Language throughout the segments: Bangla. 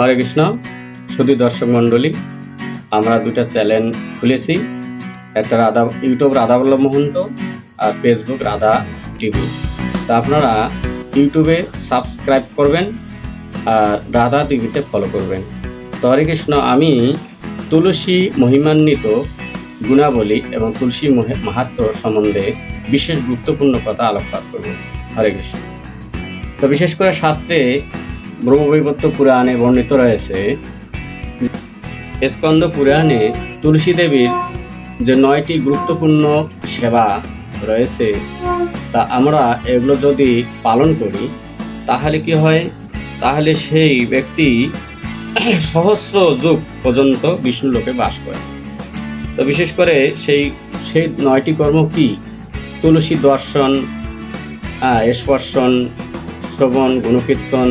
হরে কৃষ্ণ শুধু দর্শক মণ্ডলী, আমরা দুটা চ্যানেল খুলেছি। একটা রাধা, ইউটিউব রাধাবল্লভ মহন্ত আর ফেসবুক রাধা টিভি। তা আপনারা ইউটিউবে সাবস্ক্রাইব করবেন আর রাধা টিভিতে ফলো করবেন। তো হরে কৃষ্ণ, আমি তুলসী মহিমান্বিত গুণাবলী এবং তুলসী মহে- মাহাত্ম সম্বন্ধে বিশেষ গুরুত্বপূর্ণ কথা আলোকপাত করব। হরে কৃষ্ণ। তো বিশেষ করে শাস্ত্রে ব্রহ্মবৈবত্য পুরাণে বর্ণিত রয়েছে স্কন্দ পুরাণে তুলসী দেবীর যে নয়টি গুরুত্বপূর্ণ সেবা রয়েছে, তা আমরা এগুলো যদি পালন করি, তাহলে কি হয়? তাহলে সেই ব্যক্তি সহস্র যুগ পর্যন্ত বিষ্ণু লোকে বাস করে। তো বিশেষ করে সেই সেই নয়টি কর্ম কি? তুলসী দর্শন স্পর্শন, শ্রবণ, গুণকীর্তন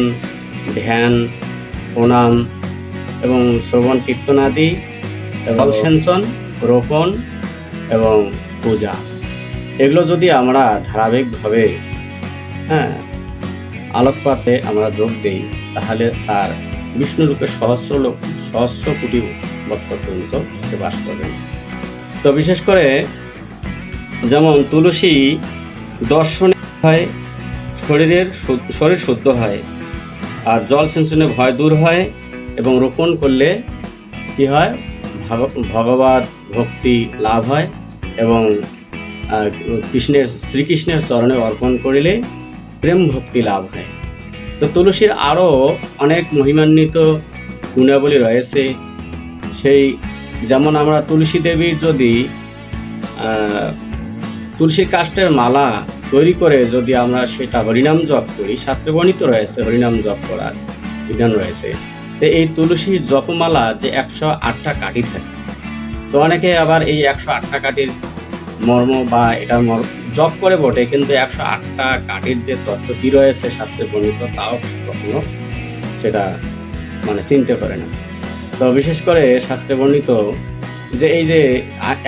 ধ্যান প্রণাম এবং শ্রবণ কীর্তন আদি এবং সেনসন রোপণ এবং পূজা। এগুলো যদি আমরা ধারাবাহিকভাবে হ্যাঁ আলোকপাতে আমরা যোগ দিই তাহলে তার বিষ্ণুরূপে সহস্র লোক সহস্র কোটি বছর পর্যন্ত সে বাস করবেন তো বিশেষ করে যেমন তুলসী দর্শনে হয় শরীরের শরীর শুদ্ধ হয় আর জল সিঞ্চনে ভয় দূর হয় এবং রোপণ করলে কি হয়? ভাগ- ভগবত ভক্তি লাভ হয় এবং কৃষ্ণের, শ্রীকৃষ্ণের চরণে অর্পণ করিলে প্রেম ভক্তি লাভ হয়। তো তুলসীর আরও অনেক মহিমান্বিত গুণাবলী রয়েছে। সেই যেমন আমরা তুলসী দেবীর যদি তুলসী কাষ্টের মালা তৈরি করে যদি আমরা সেটা হরিনাম জপ করি, শাস্ত্রে বর্ণিত রয়েছে হরিনাম জপ করার বিধান রয়েছে। তো এই তুলসী জপমালা যে একশো আটটা কাঠি থাকে, তো অনেকে আবার এই একশো আটটা কাঠির মর্ম বা মর্ম জপ করে বটে, কিন্তু একশো আটটা কাঠির যে তত্ত্ব কি রয়েছে শাস্ত্রে বর্ণিত তাও কখনো সেটা মানে চিনতে পারে না। তো বিশেষ করে শাস্ত্রে বর্ণিত যে এই যে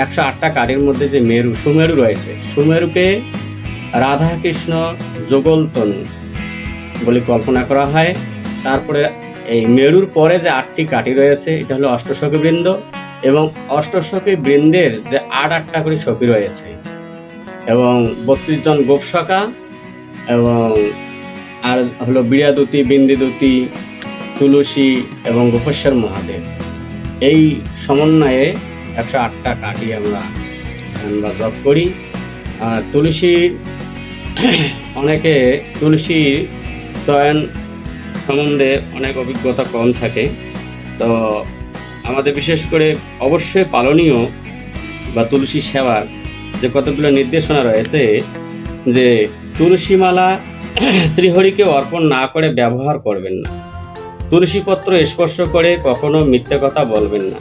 একশো আটটা কাঠের মধ্যে যে মেরু, সুমেরু রয়েছে, সুমেরুকে রাধা কৃষ্ণ যুগল তনু বলে কল্পনা করা হয়। তারপরে এই মেরুর পরে যে আটটি কাঠি রয়েছে, এটা হলো অষ্টসখী বৃন্দ এবং অষ্টসখী বৃন্দের যে আট আটটা করে সখী রয়েছে। এবং বত্রিশ জন গোপসখা এবং আর হলো বিড়াদুতি বিন্দিদুতি, তুলসী এবং গোপেশ্বর মহাদেব। এই সমন্বয়ে একশো আটটা কাঠি আমরা বা জপ করি। আর তুলসী অনেকে তুলসীর চয়ন সম্বন্ধে অনেক অভিজ্ঞতা কম থাকে। তো আমাদের বিশেষ করে অবশ্যই পালনীয় বা তুলসী সেবার যে কতগুলো নির্দেশনা রয়েছে যে তুলসী মালা শ্রীহরিকে অর্পণ না করে ব্যবহার করবেন না। তুলসী পত্র স্পর্শ করে কখনো মিথ্যে কথা বলবেন না।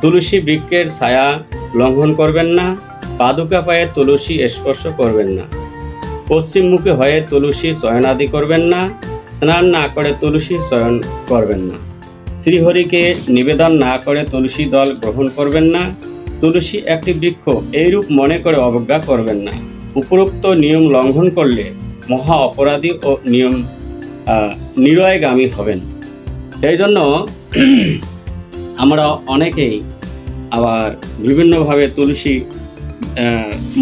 তুলসী বৃক্ষের ছায়া লঙ্ঘন করবেন না। পাদুকা পায়ে তুলসী স্পর্শ করবেন না। পশ্চিম মুখে হয়ে তুলসী চয়নাদি করবেন না, স্নান না করে তুলসী চয়ন করবেন না। শ্রীহরিকে নিবেদন না করে তুলসী দল গ্রহণ করবেন না, তুলসী একটি বৃক্ষ এইরূপ মনে করে অবজ্ঞা করবেন না। উপরোক্ত নিয়ম লঙ্ঘন করলে মহা অপরাধী ও নিয়ম নিরয়গামী হবেন। সেই জন্য আমরা অনেকেই আবার বিভিন্নভাবে তুলসী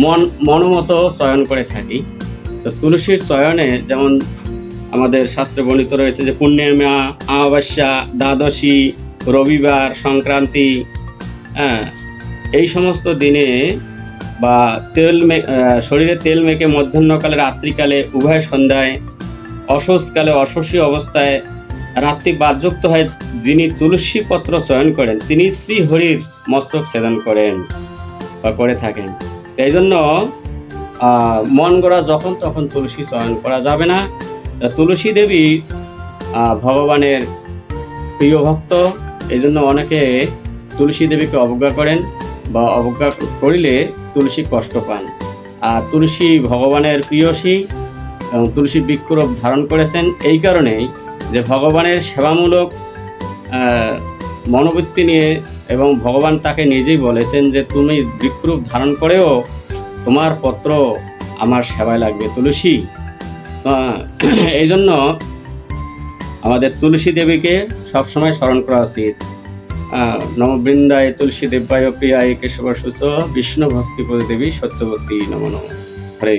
মন, মনমতো চয়ন করে থাকি। তো তুলসীর চয়নে যেমন আমাদের শাস্ত্রে বর্ণিত রয়েছে যে পূর্ণিমা, অমাবস্যা, দ্বাদশী, রবিবার, সংক্রান্তি হ্যাঁ এই সমস্ত দিনে বা তেল শরীরে তেল মেখে মধ্যাহ্নকালে, রাত্রিকালে, উভয় সন্ধ্যায় অসহসকালে অসহসী অবস্থায়, রাত্রি বাদযুক্ত হয় যিনি তুলসী পত্র চয়ন করেন, তিনি শ্রী হরির মস্তক ছেদন করেন বা করে থাকেন। এই জন্য মন গড়া যখন তখন তুলসী চয়ন করা যাবে না। তুলসী দেবী ভগবানের প্রিয় ভক্ত এই জন্য অনেকে তুলসী দেবীকে অবজ্ঞা করেন বা অবজ্ঞা করিলে তুলসী কষ্ট পান। আর তুলসী ভগবানের প্রিয়সী এবং তুলসী বৃক্ষরূপ ধারণ করেছেন এই কারণেই যে ভগবানের সেবামূলক মনোবৃত্তি নিয়ে এবং ভগবান তাকে নিজেই বলেছেন যে, তুমি বৃক্ষরূপ ধারণ করেও তোমার পত্র আমার সেবায় লাগবে, তুলসী। এই জন্য আমাদের তুলসী দেবীকে সবসময় স্মরণ করা উচিত। নববৃন্দায় নমবৃন্দায় তুলসী দেব্যায় প্রিয়ায় কেশব সুত বিষ্ণু ভক্তি দেবী সত্যভক্তি নম নম। হরে